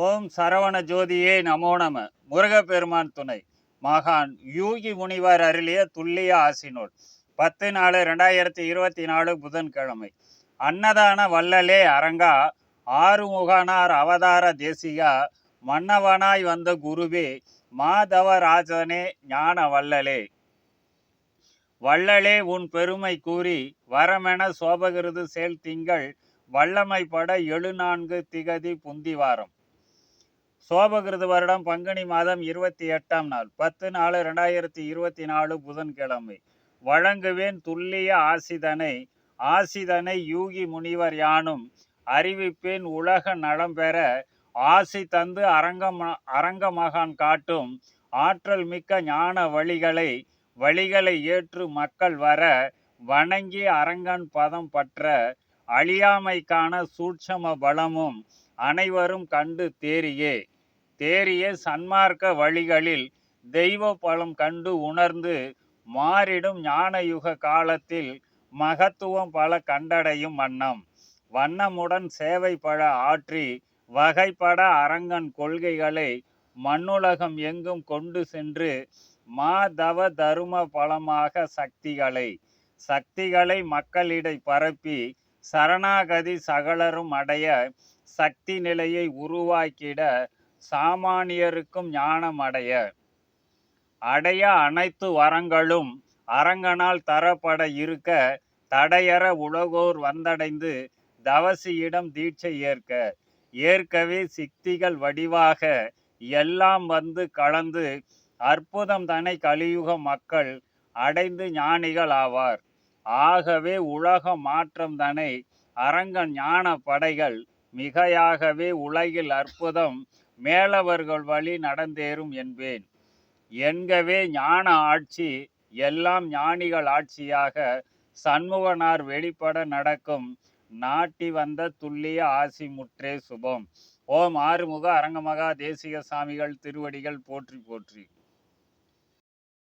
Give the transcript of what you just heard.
ஓம் சரவண ஜோதியே நமோ நம. முருகப்பெருமான் துணை. மகான் யூகி முனிவர் அருளிய துல்லிய ஆசினோல் பத்து நாலு ரெண்டாயிரத்தி இருபத்தி நாலு புதன்கிழமை. அன்னதான வள்ளலே அரங்கா ஆறுமுகனார் அவதார தேசிகா மன்னவனாய் வந்த குருவே மாதவராஜனே ஞான வள்ளலே. வள்ளலே உன் பெருமை கூறி வரமென சோபகிருது செயல் திங்கள் வல்லமைப்பட எழுநான்கு திகதி புந்திவாரம் சோபகிருது வருடம் பங்குனி மாதம் இருபத்தி எட்டாம் நாள். பத்து நாலு ரெண்டாயிரத்தி இருபத்தி நாலு புதன்கிழமை. வழங்குவேன் துல்லிய ஆசிதனை. ஆசிதனை யூகி முனிவர் யானும் அறிவிப்பேன் உலக நலம் பெற. ஆசி தந்து அரங்கம் அரங்கமகான் காட்டும் ஆற்றல் மிக்க ஞான வழிகளை வழிகளை ஏற்று மக்கள் வர. வணங்கி அரங்கன் பதம் பற்ற. அழியாமைக்கான சூட்சம பலமும் அனைவரும் கண்டு தேறியே. தேறிய சன்மார்க்க வழிகளில் தெய்வ பலம் கண்டு உணர்ந்து மாறிடும் ஞானயுக காலத்தில் மகத்துவம் பல கண்டடையும் வண்ணம். வண்ணமுடன் சேவை பல ஆற்றி வகைப்பட அரங்கன் கொள்கைகளை மண்ணுலகம் எங்கும் கொண்டு சென்று மாதவ தரும பலமாக சக்திகளை சக்திகளை மக்களிடை பரப்பி சரணாகதி சகலரும் அடைய சக்தி நிலையை உருவாக்கிட சாமானியருக்கும் ஞானம் அடைய. அடைய அனைத்து வரங்களும் அரங்கனால் தரப்பட இருக்க தடையற உலகோர் வந்தடைந்து தவசியிடம் தீட்சை ஏற்க. ஏற்கவே சித்திகள் வடிவாக எல்லாம் வந்து கலந்து அற்புதம் தனை கலியுக மக்கள் அடைந்து ஞானிகள் ஆவார். ஆகவே உலக மாற்றம் தனை அரங்கன் ஞான படைகள் மிகையாகவே உலகில் அற்புதம் மேலவர்கள் வழி நடந்தேறும் என்பேன். என்கவே ஞான ஆட்சி எல்லாம் ஞானிகள் ஆட்சியாக சண்முகனார் வெளிப்பட நடக்கும் நாட்டி வந்த துல்லிய ஆசி முற்றே சுபம். ஓம் ஆறுமுக அரங்கமகா தேசிக சாமிகள் திருவடிகள் போற்றி போற்றி.